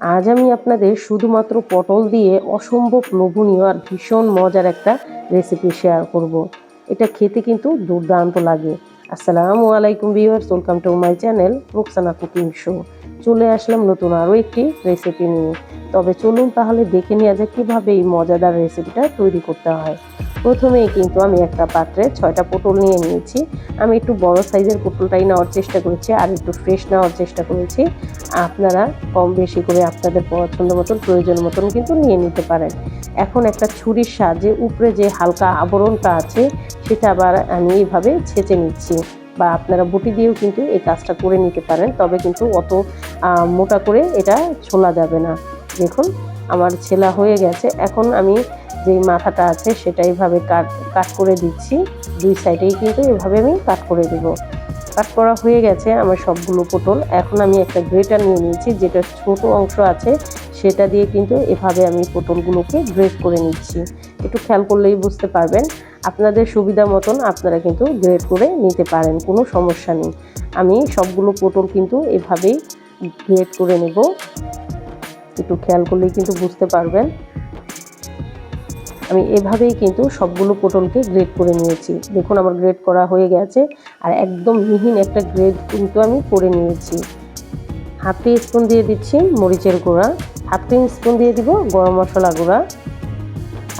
আজ আমি আপনাদের শুধুমাত্র পটল দিয়ে অসম্ভব লোভনীয় আর ভীষণ মজার একটা রেসিপি শেয়ার করব। এটা খেতে কিন্তু দুর্দান্ত লাগে। আসসালামু আলাইকুম viewers welcome to my channel Ruksana cooking show চলে আসলাম নতুন আরও একটি রেসিপি নিয়ে। তবে চলুন তাহলে দেখে নেওয়া যাক কীভাবে এই মজাদার রেসিপিটা তৈরি করতে হয়। প্রথমেই কিন্তু আমি একটা পাত্রে ছয়টা পটল নিয়ে নিয়েছি। আমি একটু বড় সাইজের পটলটাই নেওয়ার চেষ্টা করেছি আর একটু ফ্রেশ নেওয়ার চেষ্টা করেছি। আপনারা কম বেশি করে আপনাদের পছন্দ মতন, প্রয়োজন মতন কিন্তু নিয়ে নিতে পারেন। এখন একটা ছুরির সাহায্যে উপরে যে হালকা আবরণটা আছে, সেটা আবার আমি এইভাবে ছেঁচে নিচ্ছি বা আপনারা বটি দিয়েও কিন্তু এই কাজটা করে নিতে পারেন, তবে কিন্তু অত মোটা করে এটা ছোলা যাবে না। দেখুন, আমার ছেলা হয়ে গেছে। এখন আমি যেই মাথাটা আছে সেটা এইভাবে কাট কাট করে দিচ্ছি। দুই সাইডেই কিন্তু এভাবে আমি কাট করে দেব। কাট করা হয়ে গেছে আমার সবগুলো পটল। এখন আমি একটা গ্রেটার নিয়ে নিয়েছি যেটা ছোট অংশ আছে, সেটা দিয়ে কিন্তু এভাবে আমি পটলগুলোকে গ্রেট করে নিচ্ছি। একটু খেয়াল করলেই বুঝতে পারবেন। আপনাদের সুবিধা মতন আপনারা কিন্তু গ্রেট করে নিতে পারেন, কোনো সমস্যা নেই। আমি সবগুলো পটল কিন্তু এভাবেই গ্রেট করে নেব। একটু খেয়াল করলেই কিন্তু বুঝতে পারবেন। আমি এভাবেই কিন্তু সবগুলো পটলকে গ্রেড করে নিয়েছি। দেখুন, আমার গ্রেড করা হয়ে গেছে আর একদম মিহিন একটা গ্রেড কিন্তু আমি করে নিয়েছি। হাফ টি স্পুন দিয়ে দিচ্ছি মরিচের গুঁড়া হাফ টি স্পুন দিয়ে দিব গরম মশলা গুঁড়া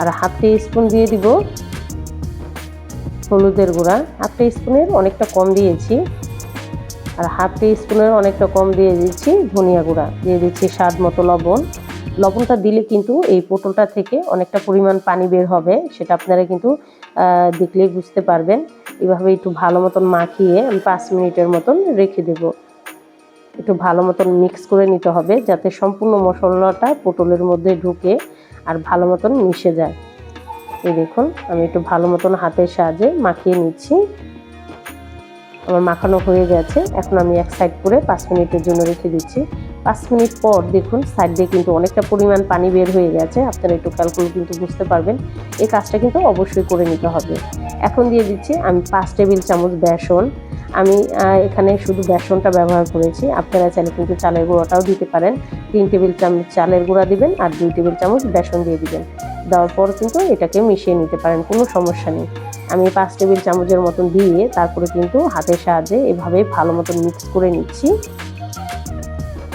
আর হাফ টি স্পুন দিয়ে দিব হলুদের গুঁড়া। হাফ টি স্পুনের অনেকটা কম দিয়েছি আর হাফ টি স্পুনের অনেকটা কম দিয়ে দিচ্ছি ধনিয়া গুঁড়া। দিয়ে দিচ্ছি স্বাদ মতো লবণ। লবণটা দিলে কিন্তু এই পটলটা থেকে অনেকটা পরিমাণ পানি বের হবে, সেটা আপনারা কিন্তু দেখলেই বুঝতে পারবেন। এভাবে একটু ভালো মতন মাখিয়ে আমি পাঁচ মিনিটের মতন রেখে দেব। একটু ভালো মতন মিক্স করে নিতে হবে, যাতে সম্পূর্ণ মশলাটা পটলের মধ্যে ঢুকে আর ভালো মতন মিশে যায়। এই দেখুন, আমি একটু ভালো মতন হাতের সাহায্যে মাখিয়ে নিচ্ছি। আমার মাখানো হয়ে গেছে, এখন আমি এক সাইড করে পাঁচ মিনিটের জন্য রেখে দিচ্ছি। পাঁচ মিনিট পর দেখুন সাইড দিয়ে কিন্তু অনেকটা পরিমাণ পানি বের হয়ে গেছে। আপনারা একটু খেয়াল করে কিন্তু বুঝতে পারবেন। এই কাজটা কিন্তু অবশ্যই করে নিতে হবে। এখন দিয়ে দিচ্ছি আমি পাঁচ টেবিল চামচ বেসন। আমি এখানে শুধু বেসনটা ব্যবহার করেছি। আপনারা চাইলে কিন্তু চালের গুঁড়োটাও দিতে পারেন। তিন টেবিল চামচ চালের গুঁড়া দিবেন আর দুই টেবিল চামচ বেসন দিয়ে দিবেন। দেওয়ার পর কিন্তু এটাকে মিশিয়ে নিতে পারেন, কোনো সমস্যা নেই। আমি পাঁচ টেবিল চামচের মতন দিয়ে তারপরে কিন্তু হাতের সাহায্যে এভাবে ভালো মতন মিক্স করে নিচ্ছি।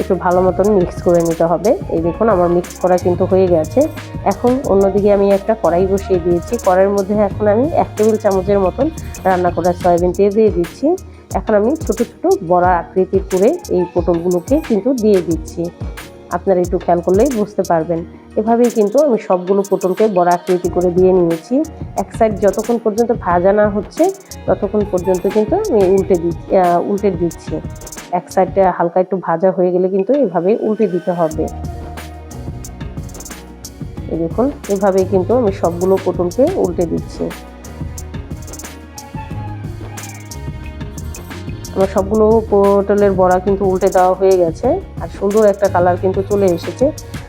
একটু ভালো মতন মিক্স করে নিতে হবে। এই দেখুন, আমার মিক্স করা কিন্তু হয়ে গেছে। এখন অন্যদিকে আমি একটা কড়াই বসিয়ে দিয়েছি। কড়াইয়ের মধ্যে এখন আমি এক টেবিল চামচের মতন রান্না করা সয়াবিন তেল দিয়ে দিচ্ছি। এখন আমি ছোট ছোট বড়া আকৃতি করে এই পটলগুলোকে কিন্তু দিয়ে দিচ্ছি। আপনারা একটু খেয়াল করলেই বুঝতে পারবেন। এভাবেই কিন্তু আমি সবগুলো পটলকে বড় আকৃতি করে দিয়ে নিয়েছি। এক সাইড যতক্ষণ পর্যন্ত ভাজা না হচ্ছে, ততক্ষণ পর্যন্ত কিন্তু আমি উল্টে দিচ্ছি উল্টে দিচ্ছি। এক সাইডটা হালকা একটু ভাজা হয়ে গেলে কিন্তু এভাবে উল্টে দিতে হবে। এই দেখুন, এভাবেই কিন্তু আমি সবগুলো পটলকে উল্টে দিচ্ছি। আমার সবগুলো পটলের বড়া কিন্তু উল্টে দেওয়া হয়ে গেছে আর সুন্দর একটা কালার কিন্তু চলে এসেছে।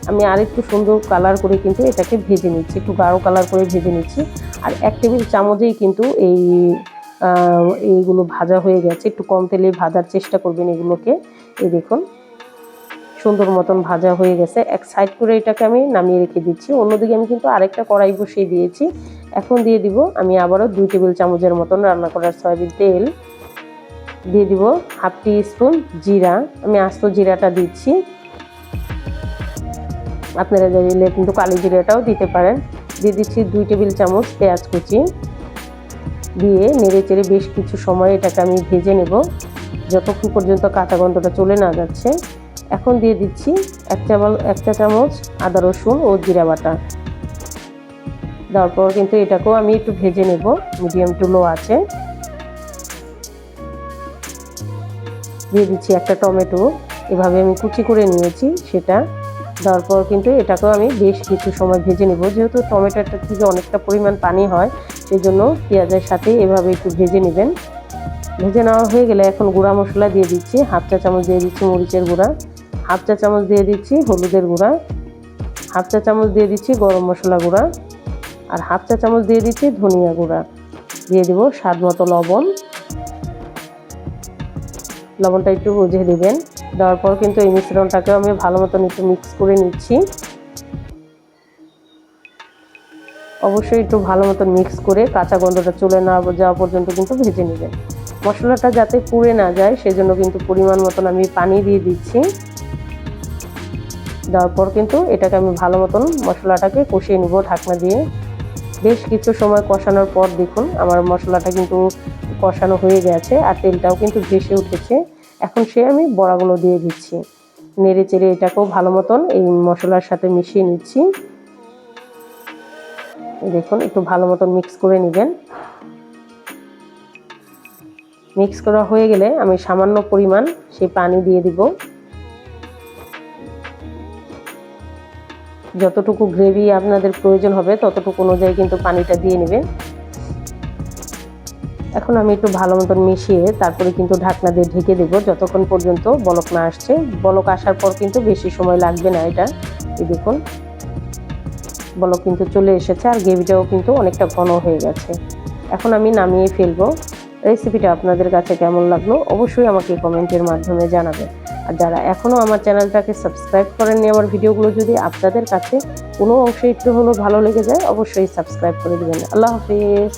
আমি আরেকটু সুন্দর কালার করে কিন্তু এটাকে ভেজে নিচ্ছি, একটু গাঢ় কালার করে ভেজে নিচ্ছি। আর এক টেবিল চামচেই কিন্তু এই এইগুলো ভাজা হয়ে গেছে। একটু কম তেলে ভাজার চেষ্টা করবেন এগুলোকে। এই দেখুন, সুন্দর মতন ভাজা হয়ে গেছে। এক সাইড করে এটাকে আমি নামিয়ে রেখে দিচ্ছি। অন্যদিকে আমি কিন্তু আরেকটা কড়াই বসিয়ে দিয়েছি। এখন দিয়ে দিব, আমি আবারও দুই টেবিল চামচের মতন রান্না করার সয়াবিন তেল। দিয়ে দিব হাফ টি স্পুন জিরা। আমি আস্ত জিরাটা দিচ্ছি। আপনারা দিলে কিন্তু কালি জিরাটাও দিতে পারেন। দিয়ে দিচ্ছি দুই টেবিল চামচ পেঁয়াজ কুচি। দিয়ে নেড়ে চেড়ে বেশ কিছু সময় এটাকে আমি ভেজে নেব। যতক্ষণ পর্যন্ত কাঁচা গন্ধটা চলে না যাচ্ছে, এখন দিয়ে দিচ্ছি এক চামচ, এক চা চামচ আদা রসুন ও জিরা বাটা। দেওয়ার পর কিন্তু এটাকেও আমি একটু ভেজে নেব, মিডিয়াম টু লো আছে। দিয়ে দিচ্ছি একটা টমেটো, এভাবে আমি কুচি করে নিয়েছি সেটা। দেওয়ার পর কিন্তু এটাকেও আমি বেশ কিছু সময় ভেজে নেব, যেহেতু টমেটোটা থেকে অনেকটা পরিমাণ পানি হয় সেই জন্য পেঁয়াজের সাথে এভাবে একটু ভেজে নেবেন। ভেজে নেওয়া হয়ে গেলে এখন গুঁড়া মশলা দিয়ে দিচ্ছি, হাফ চা চামচ দিয়ে দিচ্ছি মরিচের গুঁড়া, হাফ চা চামচ দিয়ে দিচ্ছি হলুদের গুঁড়া, হাফ চা চামচ দিয়ে দিচ্ছি গরম মশলা গুঁড়া আর হাফ চা চামচ দিয়ে দিচ্ছি ধনিয়া গুঁড়া। দিয়ে দেবো স্বাদ মতো লবণ। লবণটা একটু বুঝে দেবেন। দেওয়ার পর কিন্তু এই মিশ্রণটাকে আমি ভালো মতন একটু মিক্স করে নিচ্ছি। অবশ্যই একটু ভালো মতন মিক্স করে কাঁচা গন্ধটা চলে না যাওয়া পর্যন্ত কিন্তু ভেজে নেবেন। মশলাটা যাতে পুড়ে না যায়, সেজন্য কিন্তু পরিমাণ মতন আমি পানি দিয়ে দিচ্ছি। দেওয়ার পর কিন্তু এটাকে আমি ভালো মতন মশলাটাকে কষিয়ে নিব ঢাকনা দিয়ে। বেশ কিছু সময় কষানোর পর দেখুন, আমার মশলাটা কিন্তু কষানো হয়ে গেছে আর তেলটাও কিন্তু ভেসে উঠেছে। এখন সে আমি বড়াগুলো দিয়ে দিচ্ছি। নেড়ে চেড়ে এটাকেও ভালো মতন এই মশলার সাথে মিশিয়ে নিচ্ছি। দেখুন, একটু ভালো মতন মিক্স করে নেবেন। মিক্স করা হয়ে গেলে আমি সামান্য পরিমাণ সেই পানি দিয়ে দিব। যতটুকু গ্রেভি আপনাদের প্রয়োজন হবে, ততটুকু অনুযায়ী কিন্তু পানিটা দিয়ে নেবেন। এখন আমি একটু ভালো মতন মিশিয়ে তারপরে কিন্তু ঢাকনা দিয়ে ঢেকে দেব, যতক্ষণ পর্যন্ত বলক না আসছে। বলক আসার পর কিন্তু বেশি সময় লাগবে না এটা। দেখুন বলক কিন্তু চলে এসেছে আর গ্রেভিটাও কিন্তু অনেকটা ঘন হয়ে গেছে। এখন আমি নামিয়ে ফেলব। রেসিপিটা আপনাদের কাছে কেমন লাগল অবশ্যই আমাকে কমেন্টের মাধ্যমে জানাবেন। আর যারা এখনও আমার চ্যানেলটাকে সাবস্ক্রাইব করেননি আমার ভিডিওগুলো যদি আপনাদের কাছে কোনো অংশে একটু হলেও ভালো লেগে যায়, অবশ্যই সাবস্ক্রাইব করে দেবেন। আল্লাহ হাফিজ।